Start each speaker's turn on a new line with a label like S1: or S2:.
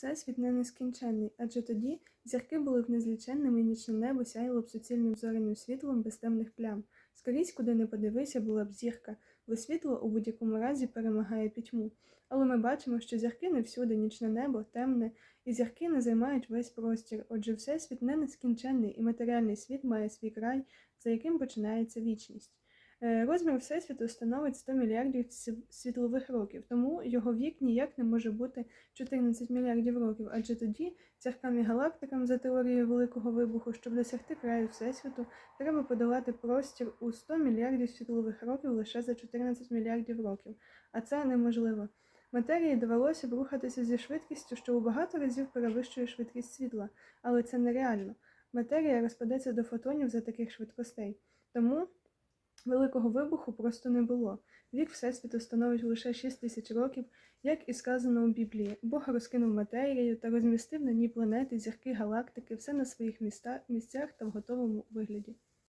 S1: Всесвіт не нескінченний, адже тоді зірки були б незліченними, і нічне небо сяяло б суцільним зоряним світлом без темних плям. Скрізь, куди не подивися, була б зірка, бо світло у будь-якому разі перемагає пітьму. Але ми бачимо, що зірки не всюди, нічне небо темне, і зірки не займають весь простір. Отже, всесвіт не нескінченний, і матеріальний світ має свій край, за яким починається вічність. Е, Розмір Всесвіту становить 100 мільярдів світлових років, тому його вік ніяк не може бути 14 мільярдів років, адже тоді зіркам і галактикам за теорією Великого вибуху, щоб досягти краю Всесвіту, треба подолати простір у 100 мільярдів світлових років лише за 14 мільярдів років, а це неможливо. Матерії довелося б рухатися зі швидкістю, що у багато разів перевищує швидкість світла, але це нереально. Матерія розпадеться до фотонів за таких швидкостей. Тому великого вибуху просто не було. Вік Всесвіту становить лише 6 тисяч років, як і сказано у Біблії. Бог розкинув матерію та розмістив на ній планети, зірки, галактики, все на своїх міста, місцях та в готовому вигляді.